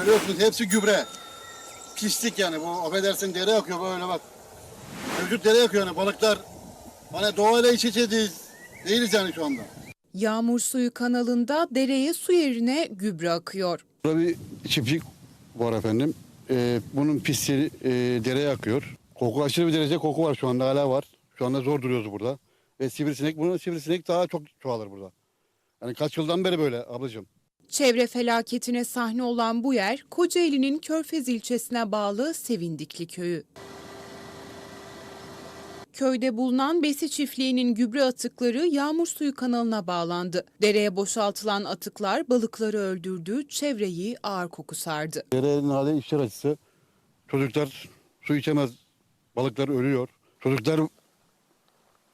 görüyorsunuz hepsi gübre. Pislik yani bu affedersin dere akıyor böyle bak. Çocuk dere akıyor yani balıklar. Hani doğayla iç içe değiliz, değiliz yani şu anda. Yağmur suyu kanalında dereye su yerine gübre akıyor. Burada bir çiftlik var efendim. Ee, bunun pisliği e, dereye akıyor. Koku aşırı bir derece koku var şu anda hala var. Şu anda zor duruyoruz burada. Ve sivrisinek, bunun sivrisinek daha çok çoğalır burada. Yani kaç yıldan beri böyle ablacığım. Çevre felaketine sahne olan bu yer Kocaeli'nin Körfez ilçesine bağlı Sevindikli köyü. Köyde bulunan besi çiftliğinin gübre atıkları yağmur suyu kanalına bağlandı. Dereye boşaltılan atıklar balıkları öldürdü, çevreyi ağır koku sardı. Derenin hali içler acısı. Çocuklar su içemez, balıklar ölüyor. Çocuklar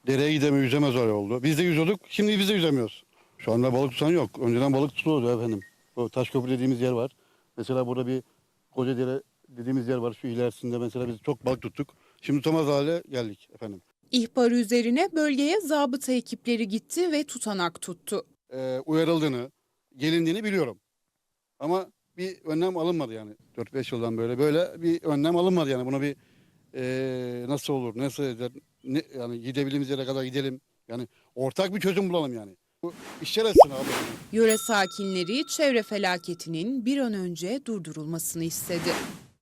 dereye gidemiyor, yüzemez öyle oldu. Biz de yüzüyorduk, şimdi biz de yüzemiyoruz. Şu anda balık tutan yok. Önceden balık tutuluyordu efendim. O Taşköprü dediğimiz yer var. Mesela burada bir koca dere dediğimiz yer var. Şu ilerisinde mesela biz çok balık tuttuk. Şimdi tutamaz hale geldik efendim. İhbar üzerine bölgeye zabıta ekipleri gitti ve tutanak tuttu. Ee, uyarıldığını, gelindiğini biliyorum. Ama bir önlem alınmadı yani. 4-5 yıldan böyle böyle bir önlem alınmadı yani. Buna bir ee, nasıl olur, nasıl eder, ne, yani gidebildiğimiz yere kadar gidelim. Yani ortak bir çözüm bulalım yani. İşler etsin abi. Yöre sakinleri çevre felaketinin bir an önce durdurulmasını istedi.